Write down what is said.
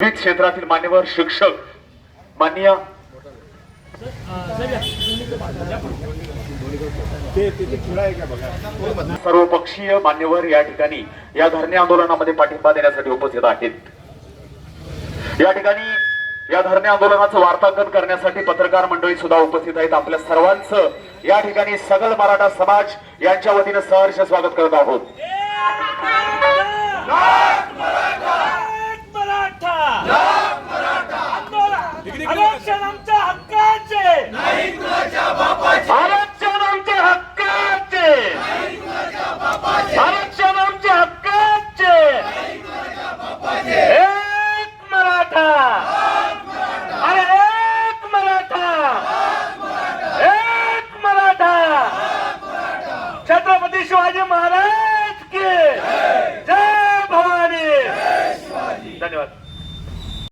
विविध क्षेत्रातील मान्यवर शिक्षक मान्य सर्वपक्षीय मान्यवर या ठिकाणी या धरणे आंदोलनामध्ये पाठिंबा देण्यासाठी उपस्थित आहेत. या ठिकाणी या धरणे आंदोलनाचं वार्तांकन करण्यासाठी पत्रकार मंडळी सुद्धा उपस्थित आहेत. आपल्या सर्वांचं या ठिकाणी सगल मराठा समाज यांच्या वतीनं सहर्ष स्वागत करत आहोत. आरक्षण आमच्या हक्काचे. नाही कुणाच्या बापाचे आरक्षण आमच्या हक्काचे. नाही आरक्षण आमच्या हक्काचे. एक मराठा. अरे एक मराठा. एक मराठा. छत्रपती शिवाजी महाराज के जय भवानी. धन्यवाद.